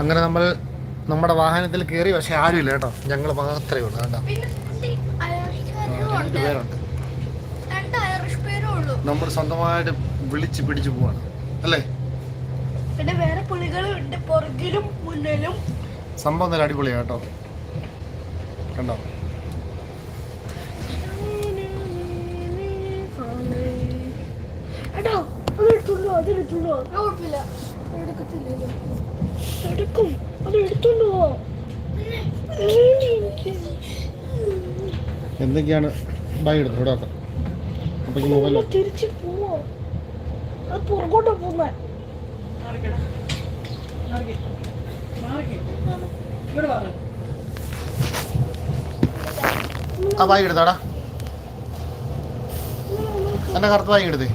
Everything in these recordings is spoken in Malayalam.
അങ്ങനെ നമ്മൾ നമ്മുടെ വാഹനത്തിൽ കയറി പക്ഷെ ആരുമില്ല കേട്ടോ. ഞങ്ങൾ മാത്രമേ ഉള്ളൂ കേട്ടോ പിന്നെ ഈ അയറിഷ്കാരും രണ്ട് ഉണ്ട്. പേരുണ്ട് രണ്ട് അയറിഷ് ഉള്ളൂ. നമ്മൾ സ്വന്തമായിട്ട് വിളിച്ച് പിടിച്ചു പോവാണ്. അല്ലേ? പിന്നെ വേറെ പുലികളുണ്ട് പുറകിലും മുന്നിലും. സംഭവം നല്ല അടിപൊളിയാണ് കേട്ടോ. കണ്ടോ? എടാ അത് എടുത്തുള്ളൂ അത് എടുത്തുള്ളൂ കുഴപ്പമില്ല. എടുക്കും. അത് എടുത്തുള്ളൂ എന്തൊക്കെയാണ്? ബൈ എടുത്തു? ഇവിടെ വെക്കാം. അപ്പോഴേക്കും മൊബൈൽ തിരിച്ച് പോവോ. അത് പുറകോട്ടാ പോകുന്നേ. ആ ബാഗ് എടുത്താടാ എന്നെ കറുത്ത ബാഗ് എടുത്തേ.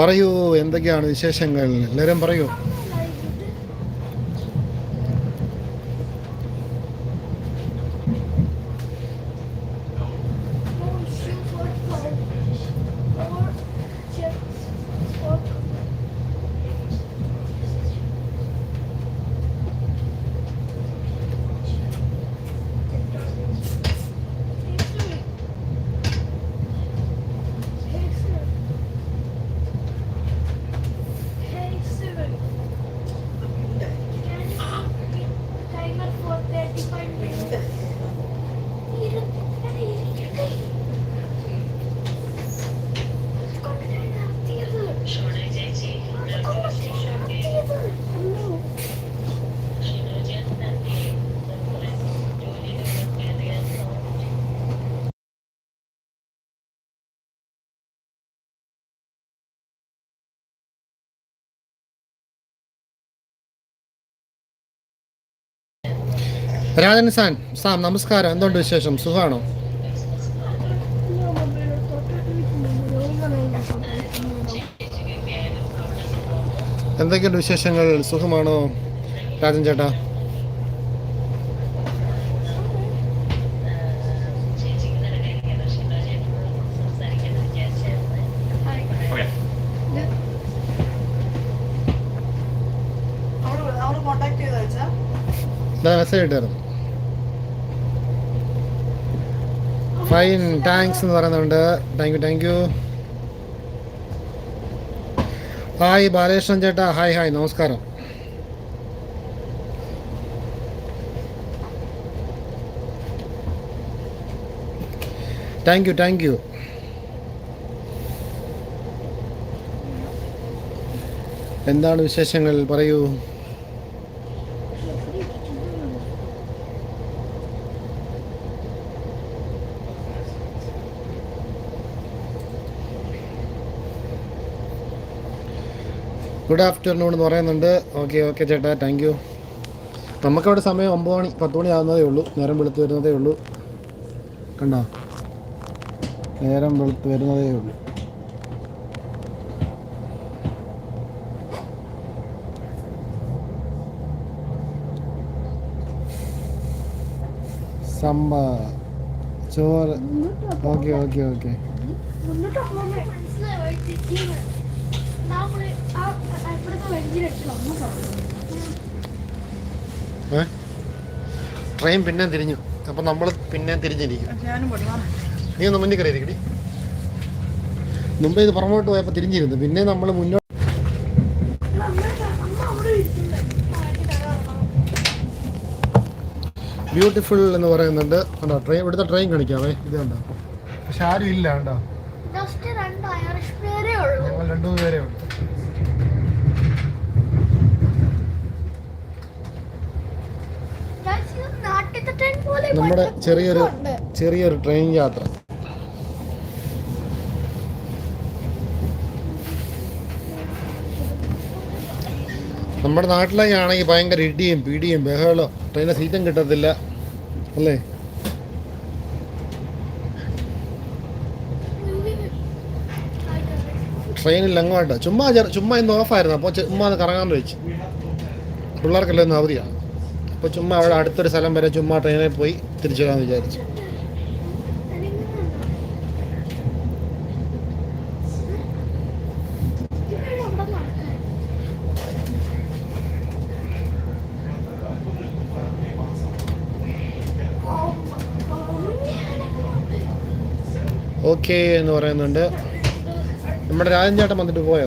പറയൂ എന്തൊക്കെയാണ് വിശേഷങ്ങൾ? എല്ലാവരും പറയൂ. രാജൻ സാൻ സാം നമസ്കാരം. എന്തുണ്ട് വിശേഷം? സുഖമാണോ എന്തൊക്കെയുണ്ട് വിശേഷങ്ങൾ? സുഖമാണോ? രാജൻ ചേട്ടാ. മെസ്സേജ് ഇട്ടായിരുന്നു ഫൈൻ താങ്ക്സ് എന്ന് പറയുന്നുണ്ട്. Thank you thank you hi Balakrishnan ചേട്ടാ. ഹായ് ഹായ് നമസ്കാരം. താങ്ക് യു താങ്ക് യു എന്താണ് വിശേഷങ്ങൾ? പറയൂ. ഗുഡ് ആഫ്റ്റർനൂൺ എന്ന് പറയുന്നുണ്ട്. ഓക്കെ ഓക്കെ ചേട്ടാ താങ്ക് യു നമുക്കവിടെ സമയം ഒമ്പത് മണി പത്ത് മണി ആകുന്നതേ ഉള്ളൂ. നേരം വെളുത്ത് വരുന്നതേ ഉള്ളൂ. കണ്ടോ? നേരം വെളുത്ത് വരുന്നതേ ഉള്ളൂ. സമ്പ ചോറ്. ഓക്കെ ഓക്കെ ഓക്കെ ട്രെയിൻ പിന്നെ തിരിഞ്ഞു. അപ്പൊ നമ്മൾ പിന്നെ തിരിഞ്ഞിരിക്കും. നീ ഒന്ന് മുന്നിൽ കയറിയിരിക്കടി മുമ്പ് ഇത് പുറമോട്ട് പോയപ്പോൾ തിരിഞ്ഞിരുന്നു. പിന്നെ നമ്മൾ മുന്നോട്ട് ബ്യൂട്ടിഫുൾ എന്ന് പറയുന്നുണ്ട്. കണ്ടോ? ട്രെയിൻ ഇവിടുത്തെ ട്രെയിൻ കാണിക്കാവേ. ഇത് കണ്ടോ? പക്ഷെ ആരും ഇല്ല കണ്ടോ? ജസ്റ്റ് രണ്ട് പേരേ ഉള്ളൂ. ഞങ്ങൾ രണ്ടു പേരേ പോലെ നമ്മുടെ ചെറിയൊരു ചെറിയൊരു ട്രെയിൻ യാത്ര. നമ്മുടെ നാട്ടിലേക്കാണെങ്കിൽ ഭയങ്കര ഇടിയും പിടിയും ബഹളോ ട്രെയിനിലെ സീറ്റും കിട്ടത്തില്ല. അല്ലേ? ട്രെയിനിൽ അങ്ങോട്ട് ചുമ്മാ ചുമ്മാ ഇന്ന് ഓഫായിരുന്നു. അപ്പോൾ ചുമ്മാ കറങ്ങാൻ വെച്ചു പിള്ളേർക്കെല്ലാം ഇന്ന് അവധിയാണ്. അപ്പോൾ ചുമ്മാ അവിടെ അടുത്തൊരു സ്ഥലം വരെ ചുമ്മാ ട്രെയിനിൽ പോയി തിരിച്ചു വരാമെന്ന് വിചാരിച്ചു. ഓക്കേ എന്ന് പറയുന്നുണ്ട്. നമ്മുടെ രാജൻ ചേട്ടൻ വന്നിട്ട് പോയോ?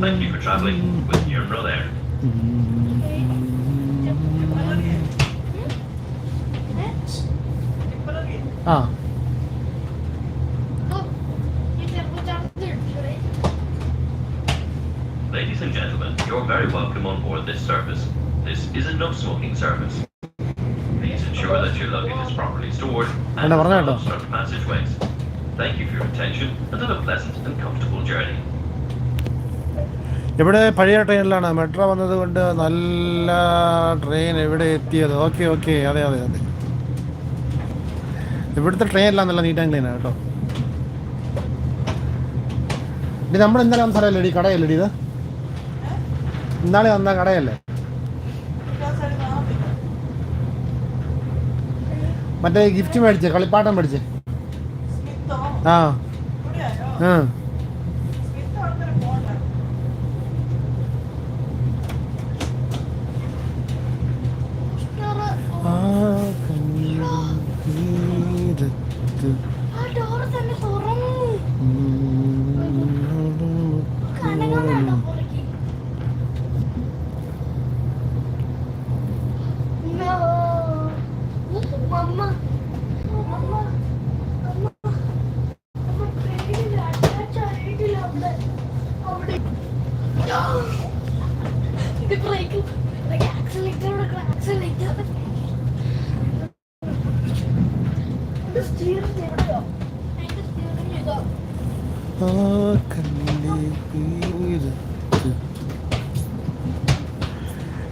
Thank you for traveling with your brother. Ah. Ladies and gentlemen, you're very welcome on board this service. This is a no smoking service. Please ensure that your luggage is properly stored and not obstruct passageways. Thank you for your attention and have a pleasant and comfortable journey. ഇവിടെ പഴയ ട്രെയിനിലാണ്. മെട്രോ വന്നത് കൊണ്ട് നല്ല ട്രെയിൻ എവിടെ എത്തിയത്. Okay okay. അതെ അതെ അതെ. ഇവിടുത്തെ ട്രെയിനിലാണ് നല്ല നീറ്റ് ആൻഡ് ക്ലീൻ കേട്ടോ. ഇനി നമ്മൾ ഇന്നലെ സ്ഥലമല്ലേ ഇടി കടയല്ലേ ഇത്? ഇന്നാളെ വന്ന കടയല്ലേ? മറ്റേ ഗിഫ്റ്റ് മേടിച്ചേ കളിപ്പാട്ടം മേടിച്ചേ. ആ. ആ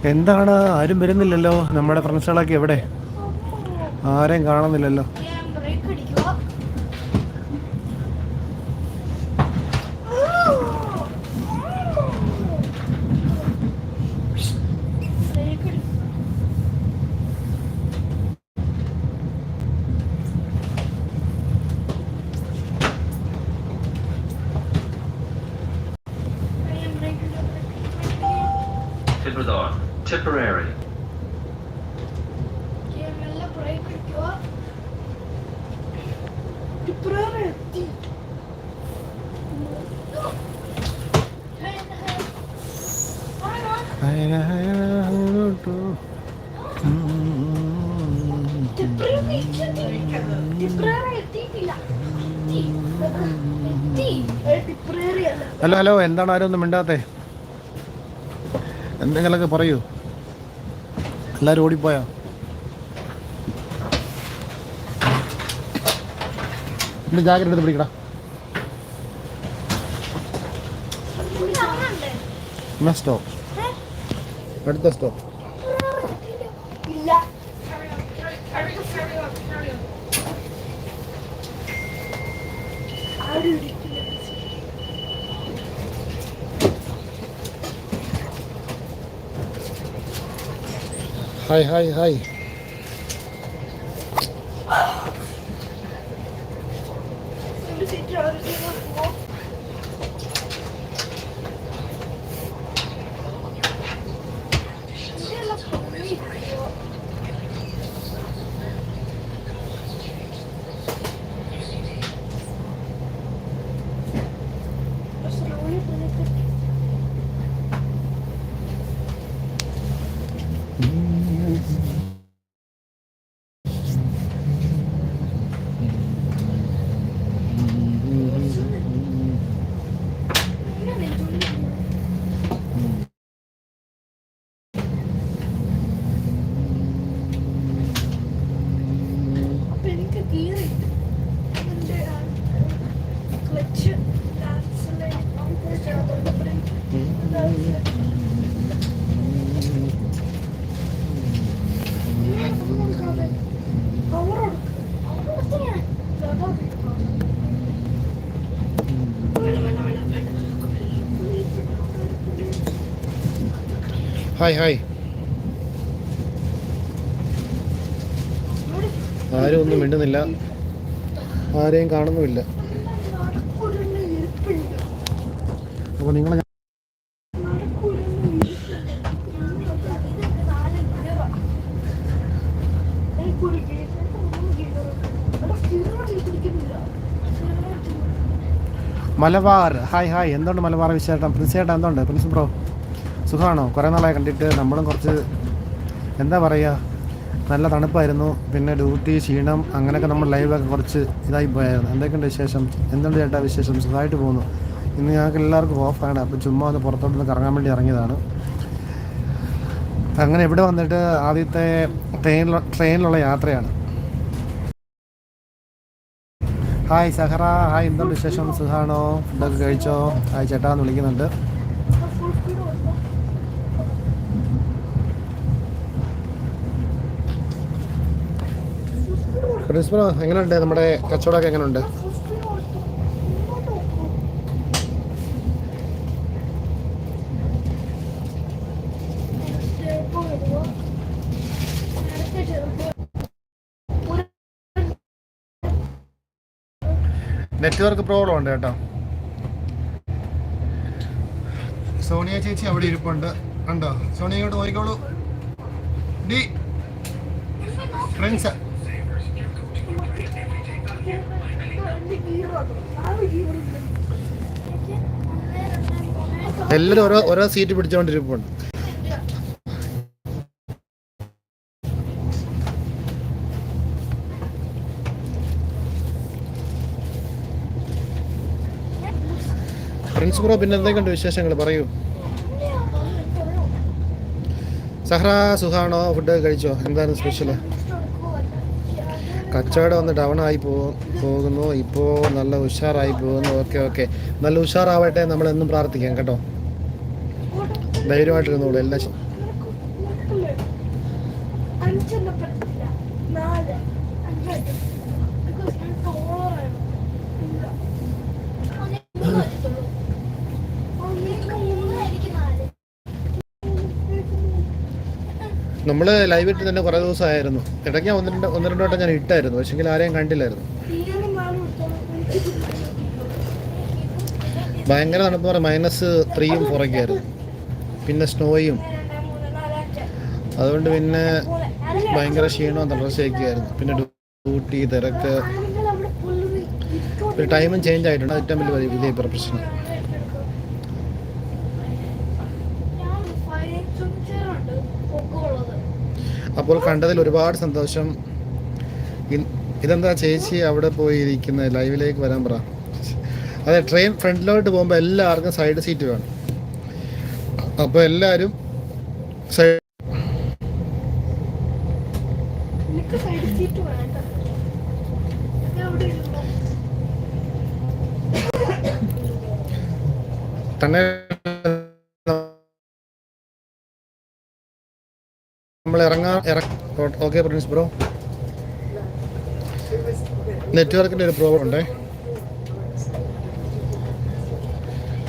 എന്താണ്? ആരും വരുന്നില്ലല്ലോ. നമ്മുടെ ഫ്രണ്ട്സുകളൊക്കെ എവിടെ? ആരെയും കാണുന്നില്ലല്ലോ. എത്തി ഹലോ ഹലോ എന്താണ് ആരും ഒന്നും മിണ്ടാത്തേ? എന്തെങ്കിലുമൊക്കെ പറയൂ. എല്ലാവരും ഓടിപ്പോയോ? എന്റെ ജാക്കറ്റ് എടുത്ത് പിടിക്കടാ. എന്നാ സ്റ്റോപ്പ്? അടുത്ത stop. Hi hi hi. Hi hi ആരും ഒന്നും മിണ്ടുന്നില്ല. ആരെയും കാണുന്നുമില്ല. അപ്പോൾ നിങ്ങൾ മലബാർ. ഹായ് ഹായ് എന്തുണ്ട് മലബാർ വിശേഷം? പ്രിൻസേട്ടാ എന്തുണ്ട്? പ്രിൻസ് ബ്രോ സുഖമാണോ കുറേ നാളായി കണ്ടിട്ട് നമ്മളും കുറച്ച് എന്താ പറയുക നല്ല തണുപ്പായിരുന്നു. പിന്നെ ഡ്യൂട്ടി ക്ഷീണം അങ്ങനെയൊക്കെ നമ്മൾ ലൈവൊക്കെ കുറച്ച് ഇതായി പോയായിരുന്നു. എന്തൊക്കെയുണ്ട് വിശേഷം? എന്തുണ്ട് ചേട്ടാ വിശേഷം? സുഖമായിട്ട് പോകുന്നു. ഇന്ന് ഞങ്ങൾക്ക് എല്ലാവർക്കും ഓഫാണ് അപ്പോൾ ചുമ്മാ ഒന്ന് പുറത്തോട്ടൊന്ന് കറങ്ങാൻ വേണ്ടി ഇറങ്ങിയതാണ്. അങ്ങനെ ഇവിടെ വന്നിട്ട് ആദ്യത്തെ ട്രെയിനിൽ ട്രെയിനിലുള്ള യാത്രയാണ്. ഹായ് സഹറ. ഹായ് എന്തുണ്ട് വിശേഷം? സുഖാണോ? ഫുഡൊക്കെ കഴിച്ചോ? ഹായ് ചേട്ടാ എന്ന് വിളിക്കുന്നുണ്ട്. പ്രിൻസിപ്പൽ എങ്ങനെയുണ്ട് നമ്മുടെ കച്ചവടമൊക്കെ എങ്ങനെയുണ്ട് നെറ്റ്വർക്ക് പ്രോബ്ലം ഉണ്ട് കേട്ടോ. സോണിയ ചേച്ചി അവിടെ ഇരിപ്പുണ്ട്. കണ്ടോ? സോണിയ ഇങ്ങോട്ട് നോക്കിക്കോളൂ ഡി ഫ്രണ്ട്സ്. എല്ലാവരും ഓരോ ഓരോ സീറ്റ് പിടിച്ചുകൊണ്ടിരിപ്പുണ്ട് പ്രിൻസ് ബ്രോ പിന്നെ എന്തൊക്കെയുണ്ട് വിശേഷങ്ങൾ? പറയൂ. സഹ്റ സുഖാണോ ഫുഡ് കഴിച്ചോ? എന്താണ് സ്പെഷ്യൽ കച്ചവടം ഒന്ന് ഡൗൺ ആയി പോകും പോകുന്നു. ഇപ്പോൾ നല്ല ഉഷാറായി പോകുന്നു. Okay okay. നല്ല ഉഷാറാവട്ടെ. നമ്മൾ എന്നും പ്രാർത്ഥിക്കാം കേട്ടോ. ധൈര്യമായിട്ടിരുന്നോളൂ. എല്ലാ അഞ്ചെണ്ണം നാല് അഞ്ചായിട്ട് നമ്മൾ ലൈവ് ഇട്ട് തന്നെ കുറേ ദിവസമായിരുന്നു. ഇടയ്ക്ക് ഒന്ന് രണ്ട് ഒന്ന് രണ്ട് വട്ടം ഞാൻ ഇട്ടായിരുന്നു. പക്ഷെങ്കിൽ ആരെയും കണ്ടില്ലായിരുന്നു. ഭയങ്കര തണുപ്പ് പറയാം. മൈനസ് ത്രീയും ആയിരുന്നു. പിന്നെ സ്നോയും അതുകൊണ്ട് പിന്നെ ഭയങ്കര ക്ഷീണവും തളർച്ചയൊക്കെ ആയിരുന്നു. പിന്നെ ഡ്യൂട്ടി തിരക്ക്. ഒരു ടൈമും ചേഞ്ച് ആയിട്ടുണ്ട്. ഏറ്റവും വലിയ വലിയ പ്രശ്നം. അപ്പോൾ കണ്ടതിൽ ഒരുപാട് സന്തോഷം. ഇതെന്താ ചേച്ചി അവിടെ പോയി ഇരിക്കുന്നത് ലൈവിലേക്ക് വരാൻ പറ. അതെ ട്രെയിൻ ഫ്രണ്ടിലോട്ട് പോകുമ്പോൾ എല്ലാവർക്കും സൈഡ് സീറ്റ് വേണം. അപ്പോൾ എല്ലാവരും സൈഡ് തന്നെ നമ്മൾ ഇറങ്ങാൻ ഇറ ഓക്കെ പ്രിൻസ് ബ്രോ. നെറ്റ്വർക്കിന്റെ ഒരു പ്രോബ്ലം ഉണ്ടേ.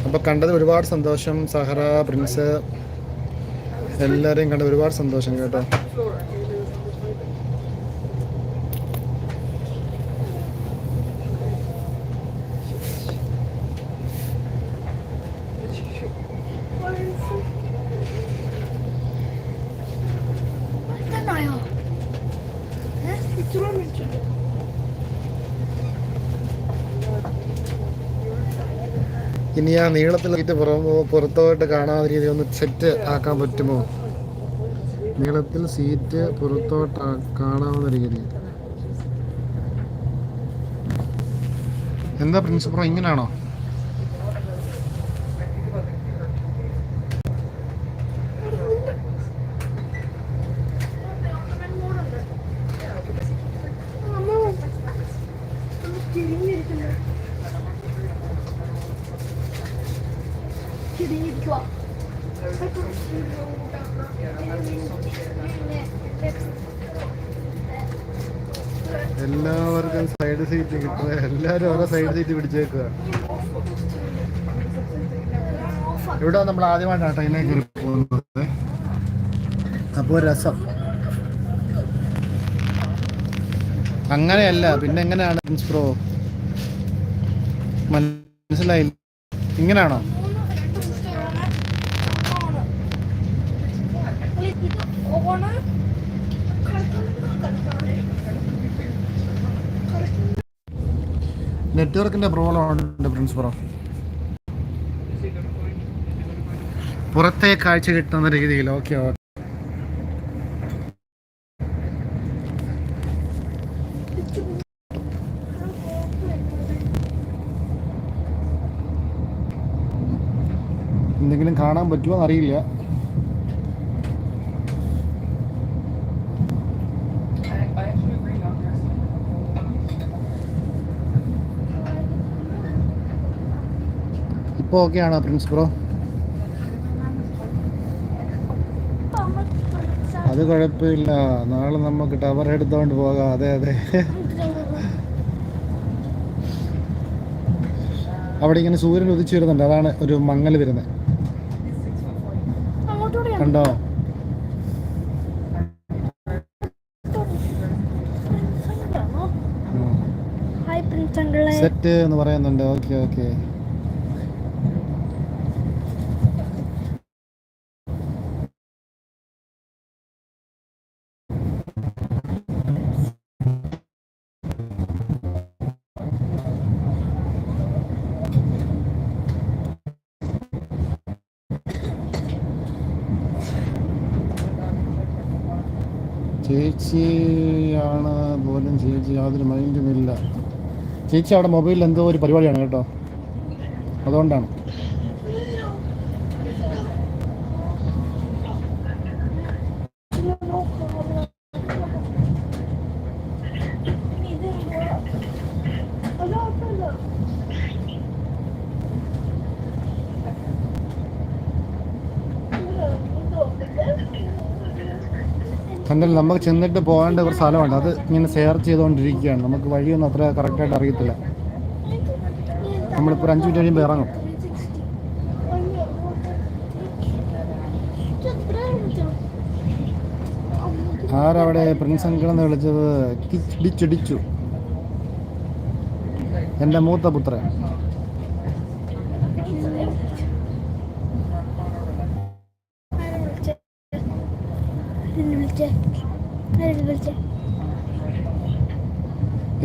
അപ്പോൾ കണ്ടത് ഒരുപാട് സന്തോഷം സഹറ പ്രിൻസ് എല്ലാവരെയും കണ്ട ഒരുപാട് സന്തോഷം കേട്ടോ. ഇനി ആ നീളത്തിൽ പുറത്തോട്ട് കാണാത്ത രീതി ഒന്ന് സെറ്റ് ആക്കാൻ പറ്റുമോ? നീളത്തിൽ സീറ്റ് പുറത്തോട്ട് കാണാവുന്ന രീതി എന്താ പ്രിൻസിപ്പൾ ഇങ്ങനെയാണോ അമ്മ, ഒന്ന് തിരിഞ്ഞിരിക്കുന്നു. തിരിഞ്ഞിരിക്കുവാ. എല്ലാവർക്കും സൈഡ് സീറ്റ് എല്ലാവരും ഓരോ സൈഡ് സീറ്റ് പിടിച്ചേക്കുക ഇവിടെ നമ്മൾ ആദ്യമായിട്ടാണ് ട്രെയിനിൽ കയറി പോകുന്നത്. അപ്പോൾ രസം. അങ്ങനെയല്ല പിന്നെ എങ്ങനെയാണ് പ്രോ മനസ്സിലായില്ല. ഇങ്ങനെയാണോ? ഓണ് നെറ്റ്വർക്കിന്റെ പ്രോബ്ലം ഉണ്ട് പ്രിൻസ് ബ്രോ പുറത്തെ കാഴ്ച കിട്ടുന്ന രീതിയിൽ ഓക്കെ ഓക്കെ എന്തെങ്കിലും കാണാൻ പറ്റുമോ അറിയില്ല. ഇപ്പോൾ ഓക്കെ ആണോ പ്രിൻസ് ബ്രോ? അത് കുഴപ്പമില്ല. നാളെ നമുക്ക് ടവർ എടുത്തോണ്ട് പോകാം. അതെ അതെ. അവിടെ ഇങ്ങനെ സൂര്യൻ ഉദിച്ചു വരുന്നുണ്ട്. അതാണ് ഒരു മങ്ങൽ വരുന്നത്. കണ്ടോ? സെറ്റ് എന്ന് പറയുന്നുണ്ട്. ഓക്കെ ഓക്കെ ചേച്ചിയാണ് പോലും ചേച്ചി യാതൊരു മൈൻഡുമില്ല. ചേച്ചി അവിടെ മൊബൈലിൽ എന്തോ ഒരു പരിപാടിയാണ് കേട്ടോ. അതുകൊണ്ടാണ്. എന്തായാലും നമുക്ക് ചെന്നിട്ട് പോകേണ്ട ഒരു സ്ഥലമുണ്ട്. അത് ഇങ്ങനെ സെർച്ച് ചെയ്തുകൊണ്ടിരിക്കുകയാണ്. നമുക്ക് വഴിയൊന്നും അത്ര കറക്റ്റായിട്ട് അറിയത്തില്ല. നമ്മളിപ്പോൾ അഞ്ച് മിനിറ്റ് കഴിയുമ്പോൾ ഇറങ്ങും. ആരവിടെ പ്രിൻസ് അങ്കിൾ വിളിച്ചത്? കിച്ച് ഡിച്ചു ഡിച്ചു എന്റെ മൂത്ത പുത്രൻ.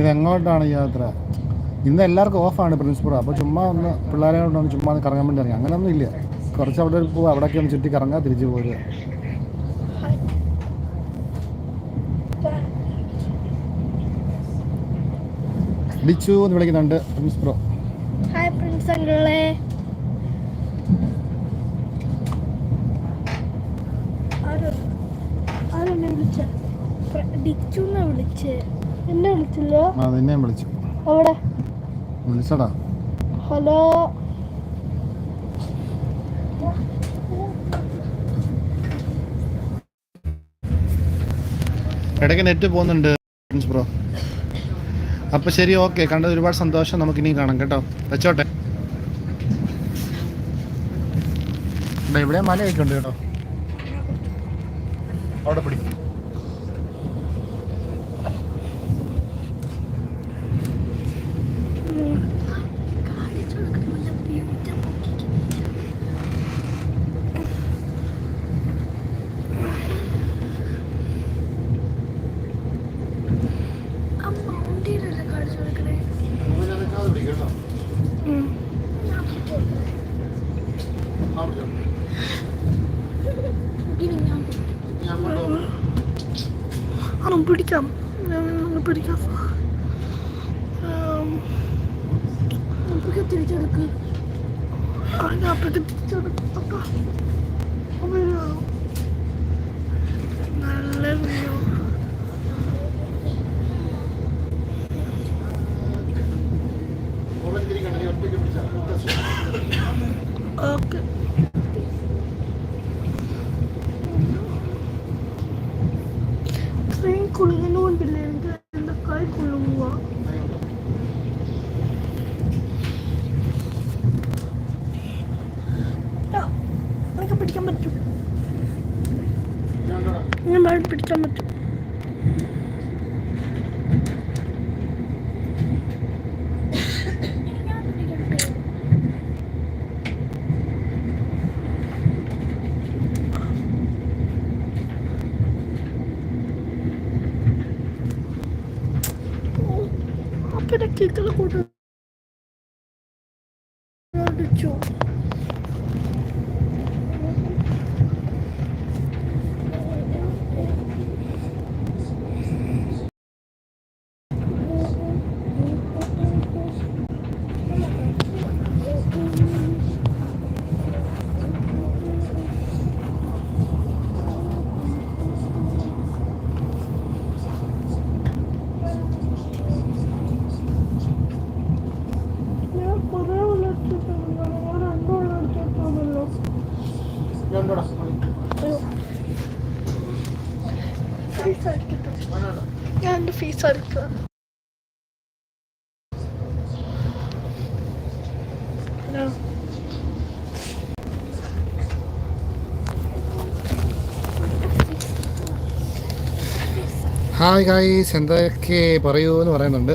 ഇത് എങ്ങോട്ടാണ് യാത്ര? ഇന്ന് എല്ലാവർക്കും ഓഫാണ് പ്രിൻസിപ്പൾ അപ്പോൾ ചുമ്മാ ഒന്ന് പിള്ളേരെ കൊണ്ടൊന്ന് ചുമ്മാ ഒന്ന് കറങ്ങാൻ വേണ്ടി ഇറങ്ങി. അങ്ങനെയൊന്നും ഇല്ല. കുറച്ച് അവിടെ പോവുക അവിടെയൊക്കെ ഒന്ന് ചുറ്റി കറങ്ങുക തിരിച്ചു പോരുക. ഡിച്ചു എന്ന് വിളിക്കുന്നുണ്ട് പ്രോ ഹായ് പ്രിൻസ് അങ്കിളെ. ആരെന്നെ വിളിച്ച? ഡിച്ചുന്ന വിളിച്ച്? എന്നെ ആ നിന്നെ വിളിച്ചു. വിളിച്ചടാ ഹലോ? ഇടയ്ക്ക് നെറ്റ് പോകുന്നുണ്ട് ബ്രോ അപ്പൊ ശരി ഓക്കെ കണ്ടത് ഒരുപാട് സന്തോഷം. നമുക്ക് ഇനി കാണാം കേട്ടോ. വെച്ചോട്ടെ. ഇവിടെ മലയൊക്കെ ഉണ്ട് കേട്ടോ. അവിടെ പിടി. Mm-hmm. Okay para que ela rodou. Hi hi guys എന്തൊക്കെ പറയൂ എന്ന് പറയുന്നുണ്ട്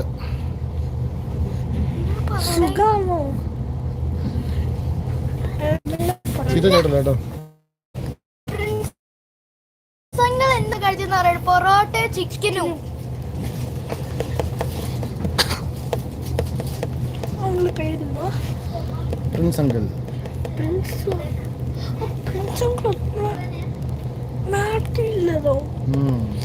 ഇത് കേട്ടോ. പൊറോട്ട ചിക്കനും. உங்களை பேர் என்ன prince uncle. Prince? Prince uncle. நாட்டு இல்லதோ. ம்.